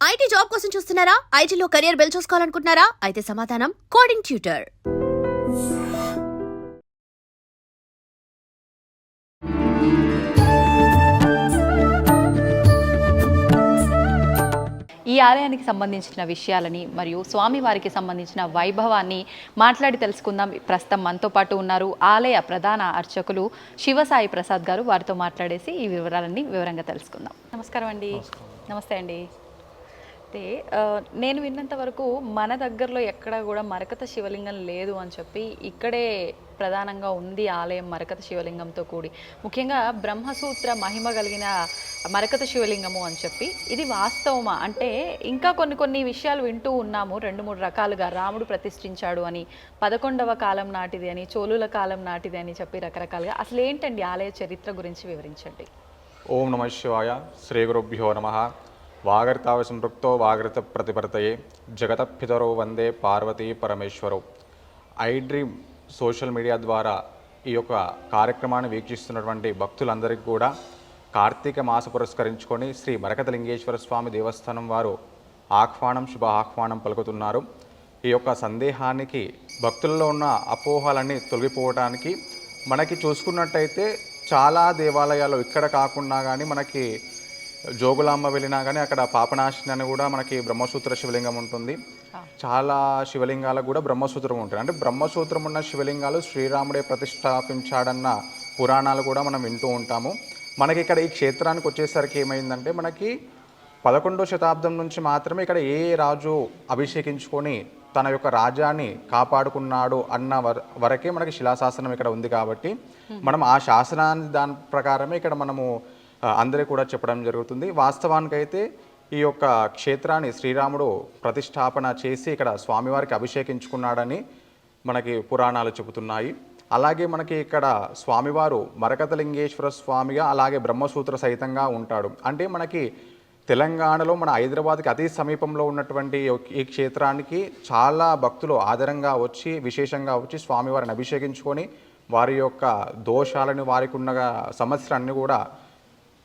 IT job కోసం చూస్తున్నారా? ఐటీలో కెరియర్ బిల్డ్ చూసుకోవాలనుకుంటున్నారా? అయితే సమాధానం కోడింగ్ ట్యూటర్. ఈ ఆలయానికి సంబంధించిన విషయాలని మరియు స్వామివారికి సంబంధించిన వైభవాన్ని మాట్లాడి తెలుసుకుందాం. ప్రస్తుతం మనతో పాటు ఉన్నారు ఆలయ ప్రధాన అర్చకులు శివసాయి ప్రసాద్ గారు. వారితో మాట్లాడేసి ఈ వివరాలన్నీ వివరంగా తెలుసుకుందాం. నమస్కారం అండి. నమస్తే అండి. అయితే నేను విన్నంత వరకు మన దగ్గరలో ఎక్కడా కూడా మరకత శివలింగం లేదు అని చెప్పి ఇక్కడే ప్రధానంగా ఉంది ఆలయం మరకత శివలింగంతో కూడి. ముఖ్యంగా బ్రహ్మసూత్ర మహిమ కలిగిన మరకత శివలింగము అని చెప్పి ఇది వాస్తవమా? అంటే ఇంకా కొన్ని కొన్ని విషయాలు వింటూ ఉన్నాము. రెండు మూడు రకాలుగా రాముడు ప్రతిష్ఠించాడు అని పదకొండవ కాలం నాటిది అని చోళుల కాలం నాటిది అని చెప్పి రకరకాలుగా. అసలు ఏంటండి ఆలయ చరిత్ర గురించి వివరించండి. ఓం నమ శివాయ. శ్రీ గురుభ్యో నమ. వాగర్తావసంపృక్తో వాగ్రత ప్రతిపరతయే జగత పితరో వందే పార్వతీ పరమేశ్వరో. ఐ డ్రీమ్ సోషల్ మీడియా ద్వారా ఈ యొక్క కార్యక్రమాన్ని వీక్షిస్తున్నటువంటి భక్తులందరికీ కూడా కార్తీక మాస పురస్కరించుకొని శ్రీ మరకతలింగేశ్వర స్వామి దేవస్థానం వారు ఆహ్వానం శుభ ఆహ్వానం పలుకుతున్నారు. ఈ యొక్క సందేహానికి భక్తుల్లో ఉన్న అపోహలన్నీ తొలగిపోవడానికి మనకి చూసుకున్నట్టయితే చాలా దేవాలయాలు ఇక్కడ కాకుండా కానీ మనకి జోగులాంబ వెళ్ళినా కానీ అక్కడ పాపనాశిని అని కూడా మనకి బ్రహ్మసూత్ర శివలింగం ఉంటుంది. చాలా శివలింగాలకు కూడా బ్రహ్మసూత్రం ఉంటుంది. అంటే బ్రహ్మసూత్రం ఉన్న శివలింగాలు శ్రీరాముడే ప్రతిష్టాపించాడన్న పురాణాలు కూడా మనం వింటూ ఉంటాము. మనకి ఇక్కడ ఈ క్షేత్రానికి వచ్చేసరికి ఏమైందంటే మనకి పదకొండో శతాబ్దం నుంచి మాత్రమే ఇక్కడ ఏ రాజు అభిషేకించుకొని తన యొక్క రాజ్యాన్ని కాపాడుకున్నాడు అన్న వర వరకే మనకి శిలాశాసనం ఇక్కడ ఉంది కాబట్టి మనం ఆ శాసనాన్ని దాని ప్రకారమే ఇక్కడ మనము అందరూ కూడా చెప్పడం జరుగుతుంది. వాస్తవానికైతే ఈ యొక్క క్షేత్రాన్ని శ్రీరాముడు ప్రతిష్టాపన చేసి ఇక్కడ స్వామివారికి అభిషేకించుకున్నాడని మనకి పురాణాలు చెబుతున్నాయి. అలాగే మనకి ఇక్కడ స్వామివారు మరకతలింగేశ్వర స్వామిగా అలాగే బ్రహ్మసూత్ర సహితంగా ఉంటాడు. అంటే మనకి తెలంగాణలో మన హైదరాబాద్కి అతి సమీపంలో ఉన్నటువంటి ఈ క్షేత్రానికి చాలా భక్తులు ఆదరంగా వచ్చి విశేషంగా వచ్చి స్వామివారిని అభిషేకించుకొని వారి యొక్క దోషాలను వారికి ఉన్న సమస్యలన్నీ కూడా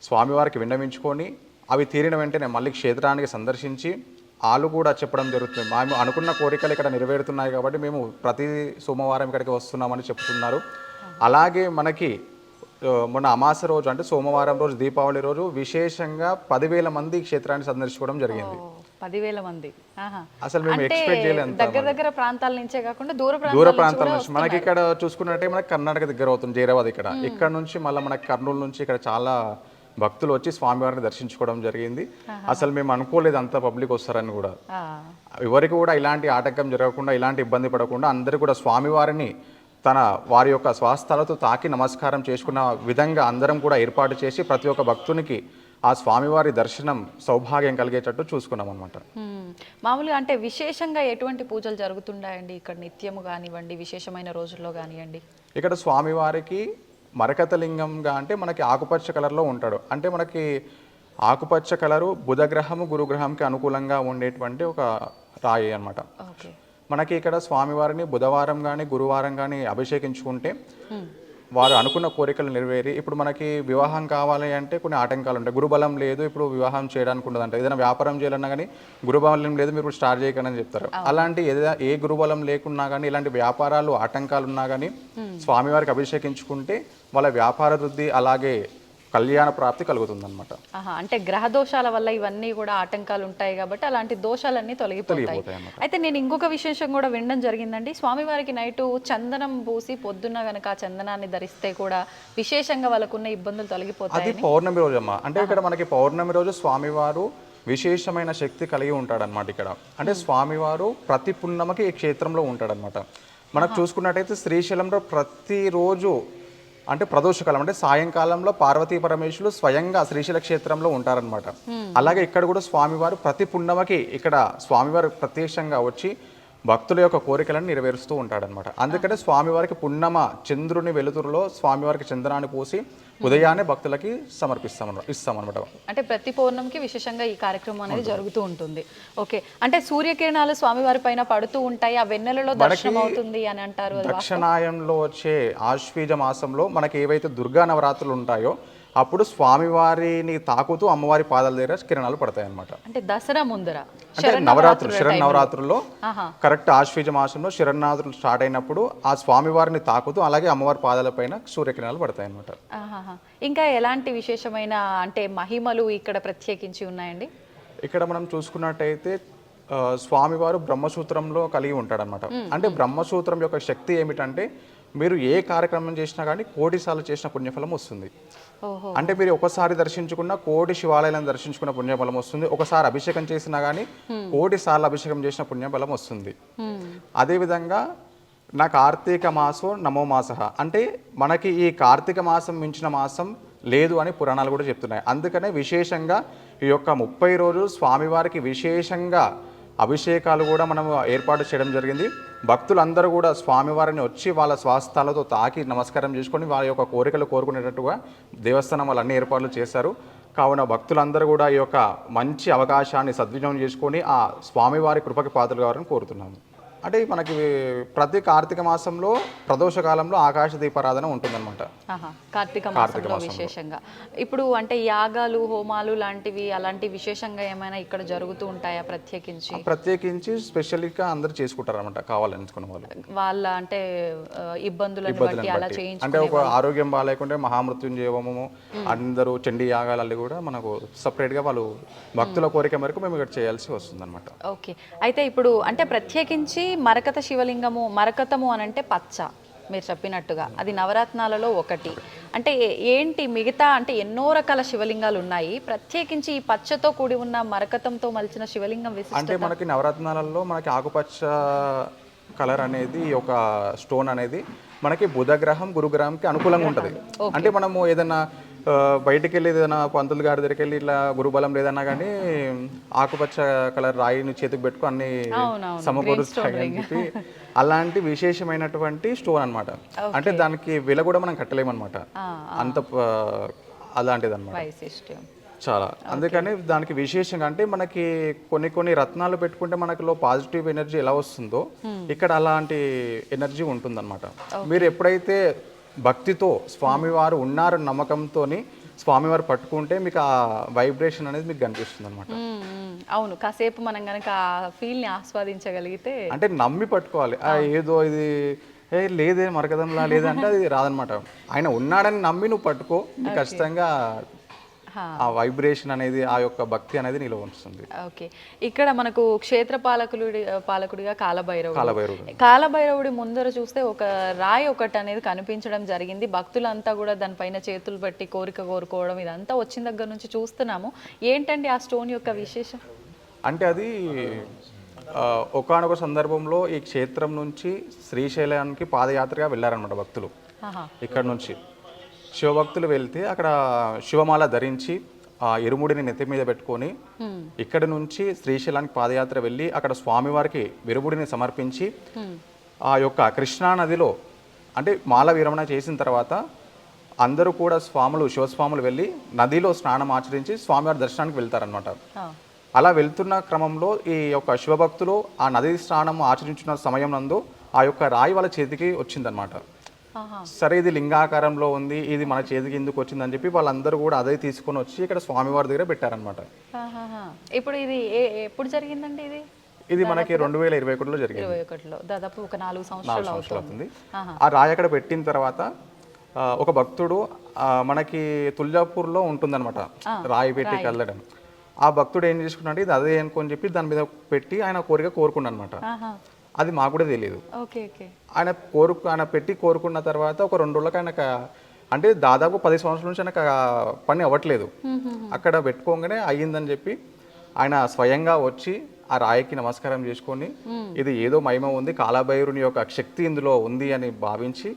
స్వామివారికి విన్నవించుకొని అవి తీరిన వెంటనే మళ్ళీ క్షేత్రానికి సందర్శించి వాళ్ళు కూడా చెప్పడం జరుగుతుంది. మేము అనుకున్న కోరికలు ఇక్కడ నెరవేరుతున్నాయి కాబట్టి మేము ప్రతి సోమవారం ఇక్కడికి వస్తున్నామని చెప్తున్నారు. అలాగే మనకి మొన్న అమాస రోజు అంటే సోమవారం రోజు దీపావళి రోజు విశేషంగా పదివేల మంది క్షేత్రాన్ని సందర్శించడం జరిగింది. పదివేల మంది. అసలు మేము ఎక్స్పెక్ట్ చేయలేదు దగ్గర దగ్గర ప్రాంతాల నుంచే కాకుండా దూర దూర ప్రాంతాల నుంచి. మనకి ఇక్కడ చూసుకున్నట్టే మనకి కర్ణాటక దగ్గర అవుతుంది జైరాబాద్ ఇక్కడ. ఇక్కడ నుంచి మళ్ళీ మనకి కర్నూలు నుంచి ఇక్కడ చాలా భక్తులు వచ్చి స్వామివారిని దర్శించుకోవడం జరిగింది. అసలు మేము అనుకోలేదు అంత పబ్లిక్ వస్తారని కూడా. ఎవరికి కూడా ఇలాంటి ఆటంకం జరగకుండా ఇలాంటి ఇబ్బంది పడకుండా అందరూ కూడా స్వామివారిని తన వారి యొక్క స్వాస్థలతో తాకి నమస్కారం చేసుకున్న విధంగా అందరం కూడా ఏర్పాటు చేసి ప్రతి ఒక్క భక్తునికి ఆ స్వామివారి దర్శనం సౌభాగ్యం కలిగేటట్టు చూసుకున్నాం అనమాట. మామూలుగా అంటే విశేషంగా ఎటువంటి పూజలు జరుగుతుంటాయండి? ఇక్కడ నిత్యము కానివ్వండి విశేషమైన రోజుల్లో కానివ్వండి. ఇక్కడ స్వామివారికి మరకతలింగంగా అంటే మనకి ఆకుపచ్చ కలర్లో ఉంటాడు. అంటే మనకి ఆకుపచ్చ కలరు బుధగ్రహము గురుగ్రహంకి అనుకూలంగా ఉండేటువంటి ఒక రాయి అన్నమాట. ఓకే. మనకి ఇక్కడ స్వామివారిని బుధవారం కానీ గురువారం కానీ అభిషేకించుకుంటే వారు అనుకున్న కోరికలు నెరవేరి ఇప్పుడు మనకి వివాహం కావాలి అంటే కొన్ని ఆటంకాలు ఉంటాయి. గురుబలం లేదు ఇప్పుడు వివాహం చేయడానికి ఉండదంట. ఏదైనా వ్యాపారం చేయాలన్నా కానీ గురుబలం లేదు మీరు ఇప్పుడు స్టార్ట్ చేయకండి అని చెప్తారు. అలాంటి ఏదైనా ఏ గురుబలం లేకున్నా కానీ ఇలాంటి వ్యాపారాలు ఆటంకాలు ఉన్నా కానీ స్వామివారికి అభిషేకించుకుంటే వాళ్ళ వ్యాపార వృద్ధి అలాగే కళ్యాణ ప్రాప్తి కలుగుతుందన్నమాట. ఆహా అంటే గ్రహ దోషాల వల్ల ఇవన్నీ కూడా ఆటంకాలు ఉంటాయి కాబట్టి అలాంటి దోషాలన్నీ తొలగిపోతాయి. అయితే నేను ఇంకొక విశేషం కూడా వినడం జరిగిందండి. స్వామివారికి నైటు చందనం పూసి పొద్దున్న గనక ఆ చందనాన్ని ధరిస్తే కూడా విశేషంగా వాళ్ళకున్న ఇబ్బందులు తొలగిపోతాయి అది పౌర్ణమి రోజు అమ్మా అంటే ఇక్కడ మనకి పౌర్ణమి రోజు స్వామివారు విశేషమైన శక్తి కలిగి ఉంటాడనమాట ఇక్కడ. అంటే స్వామివారు ప్రతి పున్నమకి ఈ క్షేత్రంలో ఉంటాడనమాట మనకు చూసుకున్నట్టయితే శ్రీశైలంలో ప్రతిరోజు అంటే ప్రదోషకాలం అంటే సాయంకాలంలో పార్వతీ పరమేశ్వరులు స్వయంగా శ్రీశైల క్షేత్రంలో ఉంటారనమాట అలాగే ఇక్కడ కూడా స్వామివారు ప్రతి పున్నమకి ఇక్కడ స్వామివారు ప్రత్యక్షంగా వచ్చి భక్తుల యొక్క కోరికలను నెరవేరుస్తూ ఉంటాడనమాట అందుకనే స్వామివారికి పున్నమ చంద్రుని వెలుతురులో స్వామివారికి చందనాన్ని పోసి ఉదయాన్నే భక్తులకి సమర్పిస్తామన్నమాట ఇస్తామన్నమాట. అంటే ప్రతి పౌర్ణమికి విశేషంగా ఈ కార్యక్రమం అనేది జరుగుతూ ఉంటుంది. ఓకే. అంటే సూర్యకిరణాలు స్వామివారి పైన పడుతూ ఉంటాయి ఆ వెన్నెలలో దర్శనం అవుతుంది అని అంటారు దక్షిణాయంలో వచ్చే ఆశ్వీజ మాసంలో మనకి ఏవైతే దుర్గా నవరాత్రులు ఉంటాయో అప్పుడు స్వామివారిని తాకుతూ అమ్మవారి పాదాల దగ్గర కిరణాలు పడతాయి అన్నమాట అంటే దసరా ముందర అంటే నవరాత్రులు శరణ్. నవరాత్రుల్లో. కరెక్ట్ ఆశ్వీజ మాసంలో శరణాత్రులు స్టార్ట్ అయినప్పుడు ఆ స్వామివారిని తాకుతూ అలాగే అమ్మవారి పాదాలపైన సూర్యకిరణాలు పడతాయి అన్నమాట ఆహాహా. ఇంకా ఎలాంటి విశేషమైన అంటే మహిమలు ఇక్కడ ప్రత్యేకించి ఉన్నాయండి ఇక్కడ మనం చూసుకున్నట్టయితే స్వామివారు బ్రహ్మసూత్రంలో కలిగి ఉంటాడనమాట అంటే బ్రహ్మసూత్రం యొక్క శక్తి ఏమిటంటే మీరు ఏ కార్యక్రమం చేసినా కానీ కోటి సార్లు చేసిన పుణ్యఫలం వస్తుంది. అంటే మీరు ఒకసారి దర్శించుకున్న కోటి శివాలయాలను దర్శించుకున్న పుణ్యఫలం వస్తుంది. ఒకసారి అభిషేకం చేసినా కానీ కోటి సార్లు అభిషేకం చేసిన పుణ్యఫలం వస్తుంది. అదేవిధంగా నా కార్తీక మాసం నమో మాస. అంటే మనకి ఈ కార్తీక మాసం మించిన మాసం లేదు అని పురాణాలు కూడా చెప్తున్నాయి. అందుకనే విశేషంగా ఈ యొక్క ముప్పై రోజులు స్వామివారికి విశేషంగా అభిషేకాలు కూడా మనం ఏర్పాటు చేయడం జరిగింది. భక్తులందరూ కూడా స్వామివారిని వచ్చి వాళ్ళ స్వాస్థాలతో తాకి నమస్కారం చేసుకొని వాళ్ళ యొక్క కోరికలు కోరుకునేటట్టుగా దేవస్థానం వాళ్ళు అన్ని ఏర్పాట్లు చేశారు. కావున భక్తులందరూ కూడా ఈ యొక్క మంచి అవకాశాన్ని సద్వినియోగం చేసుకొని ఆ స్వామివారి కృపకి పాత్రలు కావాలని కోరుతున్నాము. అంటే మనకి ప్రతి కార్తీక మాసంలో ప్రదోష కాలంలో ఆకాశ దీపారాధన ఉంటుందన్నమాట. ఆహా. కార్తీక మాసంలో. విశేషంగా. ఇప్పుడు అంటే యాగాలు హోమాలు లాంటివి అలాంటి విశేషంగా ఏమైనా ఇక్కడ జరుగుతూ ఉంటాయా ప్రత్యేకించి? ప్రత్యేకించి స్పెషల్గా అందరూ చేసుకుంటారు అనమాట కావాలనుకున్న వాళ్ళు. వాళ్ళ అంటే అలా చేయించు అంటే ఒక ఆరోగ్యం బాగాలేకుంటే మహామృత్యుంజయవము అందరూ చండీ యాగాలు కూడా మనకు సపరేట్గా వాళ్ళు భక్తుల కోరిక మేరకు మేము ఇక్కడ చేయాల్సి వస్తుందన్నమాట. ఓకే. అయితే ఇప్పుడు అంటే ప్రత్యేకించి మరకత శివలింగము మరకతము అని అంటే పచ్చ మీరు చెప్పినట్టుగా. అది నవరత్నాలలో ఒకటి. అంటే ఏంటి మిగతా అంటే ఎన్నో రకాల శివలింగాలు ఉన్నాయి. ప్రత్యేకించి ఈ పచ్చతో కూడి ఉన్న మరకతంతో మలిచిన శివలింగం అంటే మనకి నవరత్నాలలో మనకి ఆకుపచ్చ కలర్ అనేది ఒక స్టోన్ అనేది మనకి బుధగ్రహం గురుగ్రహంకి అనుకూలంగా ఉంటుంది. అంటే మనము ఏదైనా బయటికి వెళ్ళి ఏదైనా పంతులు గారి దగ్గరికి వెళ్ళి ఇట్లా గురుబలం లేదన్నా కానీ ఆకుపచ్చ కలర్ రాయిని చేతికి పెట్టుకు అన్ని. సమకూరుస్తాయి అని చెప్పి అలాంటి విశేషమైనటువంటి స్టోన్ అన్నమాట. అంటే దానికి విల కూడా మనం కట్టలేమన్నమాట. అంత అలాంటిది అనమాట చాలా. అందుకని దానికి విశేషంగా అంటే మనకి కొన్ని కొన్ని రత్నాలు పెట్టుకుంటే మనకిలో పాజిటివ్ ఎనర్జీ ఎలా వస్తుందో ఇక్కడ అలాంటి ఎనర్జీ ఉంటుందన్నమాట. మీరు ఎప్పుడైతే భక్తితో స్వామివారు ఉన్నారు నమ్మకంతో స్వామివారు పట్టుకుంటే మీకు ఆ వైబ్రేషన్ అనేది మీకు కనిపిస్తుంది అనమాట. అవును కాసేపు మనం కనుక ఆ ఫీల్ని ఆస్వాదించగలిగితే అంటే నమ్మి పట్టుకోవాలి. ఏదో ఇది ఏ లేదే మరకదంలా లేదంటే అది రాదనమాట ఆయన ఉన్నాడని నమ్మి నువ్వు పట్టుకో. ఖచ్చితంగా. ఆ వైబ్రేషన్ అనేది ఆ యొక్క భక్తి అనేది నీలో ఉంచుతుంది. ఓకే. ఇక్కడ మనకు క్షేత్ర పాలకుడి పాలకుడిగా కాలభైరవుడు. కాలభైరవుడు. కాలభైరవుడి ముందర చూస్తే ఒక రాయి ఒకటి అనేది కనిపించడం జరిగింది. భక్తులంతా కూడా దానిపైన చేతులు పెట్టి కోరిక కోరుకోవడం ఇదంతా వచ్చిన దగ్గర నుంచి చూస్తున్నాము. ఏంటండి ఆ స్టోన్ యొక్క విశేషం? అంటే అది ఒకనొక సందర్భంలో ఈ క్షేత్రం నుంచి శ్రీశైలానికి పాదయాత్రగా వెళ్ళారనమాట భక్తులు. ఇక్కడ నుంచి. శివభక్తులు వెళ్తే అక్కడ శివమాల ధరించి ఆ ఇరుముడిని నెత్తి మీద పెట్టుకొని ఇక్కడ నుంచి శ్రీశైలానికి పాదయాత్ర వెళ్ళి అక్కడ స్వామివారికి విరుముడిని సమర్పించి ఆ యొక్క కృష్ణా నదిలో అంటే మాల విరమణ చేసిన తర్వాత అందరూ కూడా స్వాములు శివస్వాములు వెళ్ళి నదిలో స్నానం ఆచరించి స్వామివారి దర్శనానికి వెళ్తారనమాట. అలా వెళ్తున్న క్రమంలో ఈ యొక్క శివభక్తులు ఆ నది స్నానం ఆచరించిన సమయం నందు ఆ యొక్క రాయి వాళ్ళ చేతికి వచ్చిందనమాట. సరే ఇది లింగాకారంలో ఉంది ఇది మన చేతికి ఎందుకు వచ్చిందని చెప్పి వాళ్ళందరూ కూడా అదే తీసుకొని వచ్చి ఇక్కడ స్వామివారి దగ్గర పెట్టారనమాట. ఇప్పుడు ఇది ఎప్పుడు జరిగిందండి ఇది? ఇది మనకి రెండు వేల ఇరవై ఒకటిలో జరిగింది. ఇరవై ఒకటిలో. దాదాపు ఒక నాలుగు సంవత్సరాలు అవుతుంది. ఆ రాయి అక్కడ పెట్టిన తర్వాత ఒక భక్తుడు మనకి తుల్జాపూర్లో ఉంటుందన్నమాట రాయి పెట్టి కల్లడం. ఆ భక్తుడు ఏం చేసుకున్నాడు ఇది అదే అనుకొని చెప్పి దాని మీద పెట్టి ఆయన కోరిక కోరుకున్నాడు అనమాట. అది మాకు కూడా తెలియదు ఓకే ఓకే. ఆయన కోరుకు ఆయన పెట్టి కోరుకున్న తర్వాత ఒక రెండు రోజులకు ఆయన అంటే దాదాపు పది సంవత్సరాల నుంచి ఆయనకు ఆ పని అవ్వట్లేదు. అక్కడ పెట్టుకోగానే అయ్యిందని చెప్పి ఆయన స్వయంగా వచ్చి ఆ రాయికి నమస్కారం చేసుకొని ఇది ఏదో మహిమ ఉంది కాలాభైరుని యొక్క శక్తి ఇందులో ఉంది అని భావించి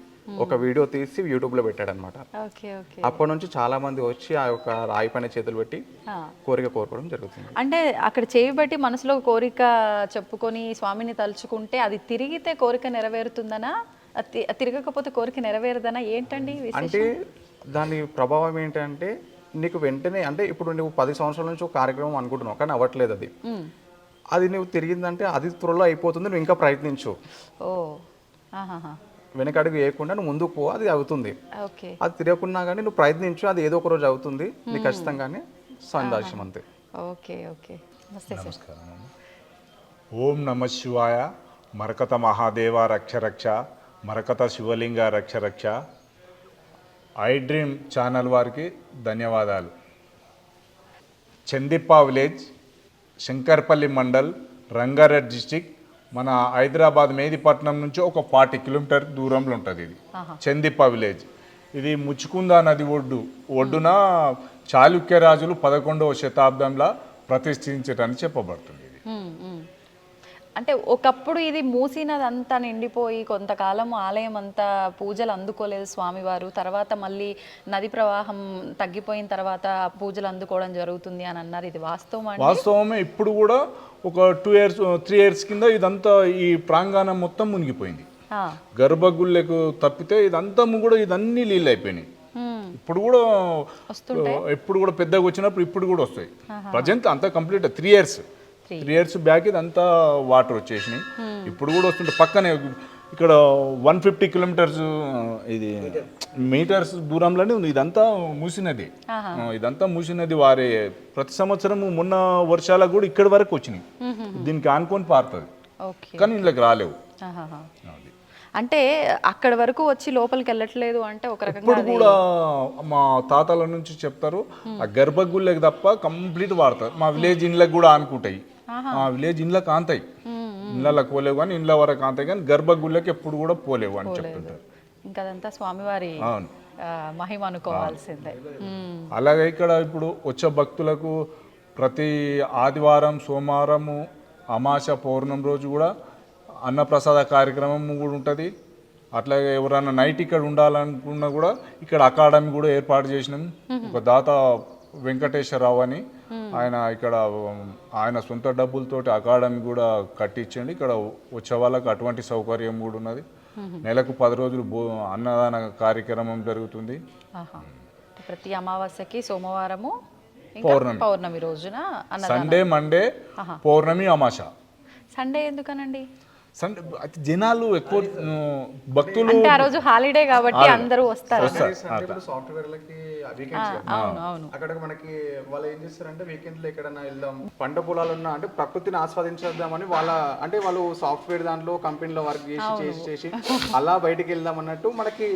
ఒక వీడియో తీసి యూట్యూబ్లో పెట్టాడనమాట. Okay okay. అప్పటి నుంచి చాలా మంది వచ్చి ఆ యొక్క రాయి పైన చేతులు పెట్టి. కోరిక కోరుకోవడం జరుగుతుంది. అంటే అక్కడ చేయి బట్టి మనసులో కోరిక చెప్పుకొని స్వామిని తలుచుకుంటే అది తిరిగితే కోరిక నెరవేరుతుందనా? తిరగకపోతే కోరిక నెరవేరదనా? ఏంటండి? అంటే దాని ప్రభావం ఏంటంటే నీకు వెంటనే అంటే ఇప్పుడు నువ్వు పది సంవత్సరాల నుంచి ఒక కార్యక్రమం అనుకుంటున్నావు కానీ అవ్వట్లేదు అది. అది నువ్వు తిరిగిందంటే అది త్వరలో అయిపోతుంది నువ్వు ఇంకా ప్రయత్నించు. ఓ. వెనకడుగు వేయకుండా నువ్వు ముందుకు పో అది అవుతుంది. ఓకే. అది తిరగకున్నా కానీ నువ్వు ప్రయత్నించు అది ఏదో ఒక రోజు అవుతుంది. నీకు ఖచ్చితంగానే సందాశం అంతే. Okay okay. నమస్తే సార్. ఓం నమ శివాయ మరకత మహాదేవ రక్ష రక్ష మరకత శివలింగ రక్ష రక్ష. ఐ డ్రీమ్ ఛానల్ వారికి ధన్యవాదాలు. చందిప్ప విలేజ్ శంకర్పల్లి మండల్ రంగారెడ్డి డిస్టిక్ మన హైదరాబాద్ మేదిపట్నం నుంచి ఒక ఫార్టీ కిలోమీటర్ దూరంలో ఉంటుంది ఇది. చందిప్ప విలేజ్. ఇది ముచ్చుకుంద నది ఒడ్డు. ఒడ్డున చాళుక్య రాజులు పదకొండవ శతాబ్దంలో ప్రతిష్ఠించటని చెప్పబడుతుంది ఇది. అంటే ఒకప్పుడు ఇది మూసినదంతా నిండిపోయి కొంతకాలం ఆలయం అంతా పూజలు అందుకోలేదు స్వామివారు. తర్వాత మళ్ళీ నది ప్రవాహం తగ్గిపోయిన తర్వాత పూజలు అందుకోవడం జరుగుతుంది అని అన్నారు. ఇది వాస్తవం వాస్తవమే. ఇప్పుడు కూడా ఒక టూ ఇయర్స్ త్రీ ఇయర్స్ కింద ఇదంతా ఈ ప్రాంగణం మొత్తం మునిగిపోయింది. గర్భగుళ్ళకు తప్పితే ఇదంతా కూడా ఇదన్నీ నీళ్ళు అయిపోయినాయి. ఇప్పుడు కూడా? ఇప్పుడు కూడా పెద్దగా వచ్చినప్పుడు ఇప్పుడు కూడా వస్తాయి. ప్రజెంట్ అంతా complete three years three years back ఇదంతా వాటర్ వచ్చేసినాయి. ఇప్పుడు కూడా వస్తుంటే పక్కనే ఇక్కడ వన్ ఫిఫ్టీ కిలోమీటర్స్ ఇది మీటర్స్ దూరంలోనే ఉంది. ఇదంతా మూసినది. ఇదంతా మూసినది వారే. ప్రతి సంవత్సరం మొన్న వర్షాలకు కూడా ఇక్కడి వరకు వచ్చినాయి. దీనికి ఆనుకొని పారుతుంది. కానీ ఇళ్ళకి రాలేవు. అంటే అక్కడ వరకు వచ్చి లోపలికి వెళ్ళట్లేదు అంటే ఒక రకంగా ఇప్పుడు కూడా మా తాతల నుంచి చెప్తారు ఆ గర్భగుళ్ళకి తప్ప కంప్లీట్ వాడతారు. మా విలేజ్ ఇండ్లకు కూడా ఆనుకుంటాయి. మా విలేజ్ ఇండ్లకు ఆంతాయి ఇండ్లకు పోలేవు కానీ ఇండ్ల వరకు ఆంతాయి కానీ గర్భగుళ్ళకి ఎప్పుడు కూడా పోలేవు అని చెప్తుంటారు. ఇంకా అదంతా స్వామివారి ఆ, మహిమ అనుకోవాల్సిందే. అలాగే ఇక్కడ ఇప్పుడు వచ్చే భక్తులకు ప్రతి ఆదివారం సోమవారము అమాస పౌర్ణం రోజు కూడా అన్నప్రసాద కార్యక్రమం కూడా ఉంటుంది. అట్లాగే ఎవరైనా నైట్ ఇక్కడ ఉండాలనుకున్నా కూడా ఇక్కడ అకాడమీ కూడా ఏర్పాటు చేసినాం. ఒక దాత వెంకటేశ్వరరావు అని. ఆయన ఇక్కడ ఆయన సొంత డబ్బులతోటి అకాడమీ కూడా కట్టించండి. ఇక్కడ వచ్చే వాళ్ళకి అటువంటి సౌకర్యం కూడా ఉన్నది. నెలకు పది రోజులు భో అన్నదాన కార్యక్రమం జరుగుతుంది. ప్రతి అమావాస్యకి సోమవారము పౌర్ణమి. పౌర్ణమి రోజున సండే మండే పౌర్ణమి అమాస సండే ఎందుకనండి? సండే జనాలు ఎక్కువ భక్తులు అంటే ఆ రోజు హాలిడే కాబట్టి అందరూ వస్తారు. సాఫ్ట్వేర్లకి అక్కడ మనకి వాళ్ళు ఏం చేస్తారంటే వీకెండ్లో ఎక్కడైనా వెళ్దాం పంట పొలాలు ఉన్నా అంటే ప్రకృతిని ఆస్వాదించేద్దామని వాళ్ళ అంటే వాళ్ళు సాఫ్ట్వేర్ దాంట్లో కంపెనీలో వర్క్ చేసి చేసి చేసి అలా బయటికి వెళ్దాం అన్నట్టు మనకి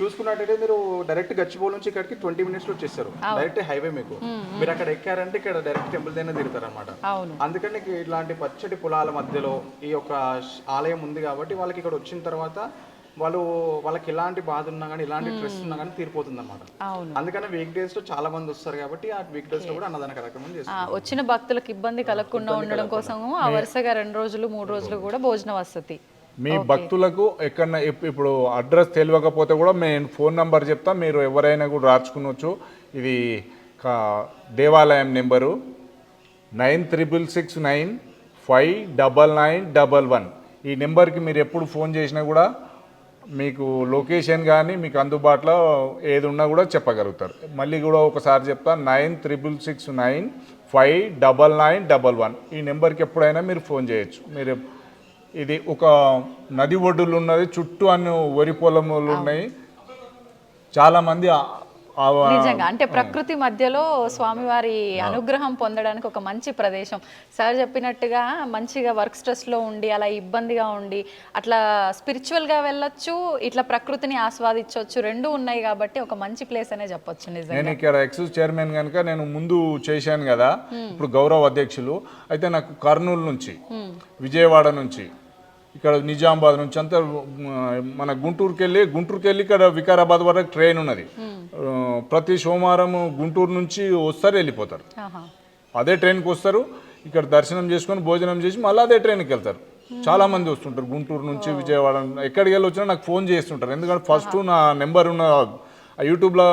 చూసుకున్నట్టయితే మీరు డైరెక్ట్ గచ్చిబౌల్ నుంచి ఇక్కడికి ట్వంటీ మినిట్స్లో వచ్చేస్తారు. డైరెక్ట్ హైవే మీకు. మీరు అక్కడ ఎక్కారంటే ఇక్కడ డైరెక్ట్ టెంపుల్ దగ్గర దిగుతారు అనమాట అవును. అందుకని ఇలాంటి పచ్చటి పొలాల మధ్యలో ఈ యొక్క ఆలయం ఉంది కాబట్టి వాళ్ళకి ఇక్కడ వచ్చిన తర్వాత వాళ్ళు వాళ్ళకి ఎలాంటి బాధ ఉన్నా కానీ ఎలాంటి స్ట్రెస్ ఉన్నా కానీ తీరిపోతుంది అనమాట అవును. అందుకని వీక్ డేస్లో చాలా మంది వస్తారు కాబట్టి ఆ వీక్ డేస్లో కూడా అన్నదాన కార్యక్రమం చేస్తారు. వచ్చిన భక్తులకు ఇబ్బంది కలగకుండా ఉండడం కోసము ఆ వరుసగా రెండు రోజులు మూడు రోజులు కూడా భోజన వసతి. మీ భక్తులకు ఎక్కడ ఇప్పుడు అడ్రస్ తెలియకపోతే కూడా నేను ఫోన్ నంబర్ చెప్తా మీరు ఎవరైనా కూడా రాచుకునొచ్చు ఇది కా- దేవాలయం number nine triple six nine five double nine double one. ఈ నెంబర్కి మీరు ఎప్పుడు ఫోన్ చేసినా కూడా మీకు లొకేషన్ కానీ మీకు అందుబాటులో ఏది ఉన్నా కూడా చెప్పగలుగుతారు. మళ్ళీ కూడా ఒకసారి చెప్తా nine triple six nine five double nine double one. ఈ నెంబర్కి ఎప్పుడైనా మీరు ఫోన్ చేయొచ్చు. మీరు ఇది ఒక నది ఒడ్డులు ఉన్నది చుట్టూ అన్ని వరి పొలములు ఉన్నాయి. చాలామంది నిజంగా. అంటే ప్రకృతి మధ్యలో స్వామివారి అనుగ్రహం పొందడానికి ఒక మంచి ప్రదేశం. సార్ చెప్పినట్టుగా మంచిగా వర్క్ స్ట్రెస్లో ఉండి అలా ఇబ్బందిగా ఉండి అట్లా స్పిరిచువల్గా వెళ్ళొచ్చు ఇట్లా ప్రకృతిని ఆస్వాదించవచ్చు రెండు ఉన్నాయి కాబట్టి ఒక మంచి ప్లేస్ అనే చెప్పొచ్చు నిజంగా. నేను ఇక్కడ ఎక్సైజ్ చైర్మన్ కనుక నేను ముందు చేశాను కదా ఇప్పుడు గౌరవ అధ్యక్షులు. అయితే నాకు కర్నూలు నుంచి విజయవాడ నుంచి ఇక్కడ నిజామాబాద్ నుంచి అంతా మన గుంటూరుకి వెళ్ళి గుంటూరుకి వెళ్ళి ఇక్కడ వికారాబాద్ వరకు ట్రైన్ ఉన్నది. ప్రతి సోమవారం గుంటూరు నుంచి వస్తారు వెళ్ళిపోతారు. అదే ట్రైన్కి వస్తారు ఇక్కడ దర్శనం చేసుకొని భోజనం చేసి మళ్ళీ అదే ట్రైన్కి వెళ్తారు. చాలా మంది వస్తుంటారు గుంటూరు నుంచి విజయవాడ ఎక్కడికి వెళ్ళి వచ్చినా నాకు ఫోన్ చేస్తుంటారు. ఎందుకంటే ఫస్ట్ నా నెంబర్ ఉన్న ఆ యూట్యూబ్లో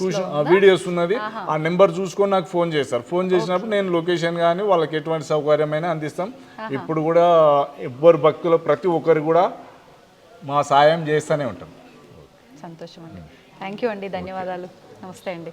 చూసి ఆ వీడియోస్ ఉన్నది ఆ నెంబర్ చూసుకొని నాకు ఫోన్ చేస్తారు ఫోన్ చేసినప్పుడు నేను లొకేషన్ కానీ వాళ్ళకి ఎటువంటి సౌకర్యమైనా అందిస్తాం. ఇప్పుడు కూడా ఎవ్వరు భక్తులు ప్రతి ఒక్కరు కూడా మా సాయం చేస్తూనే ఉంటాం. సంతోషం అండి. థ్యాంక్ యూ అండి. ధన్యవాదాలు. నమస్తే అండి.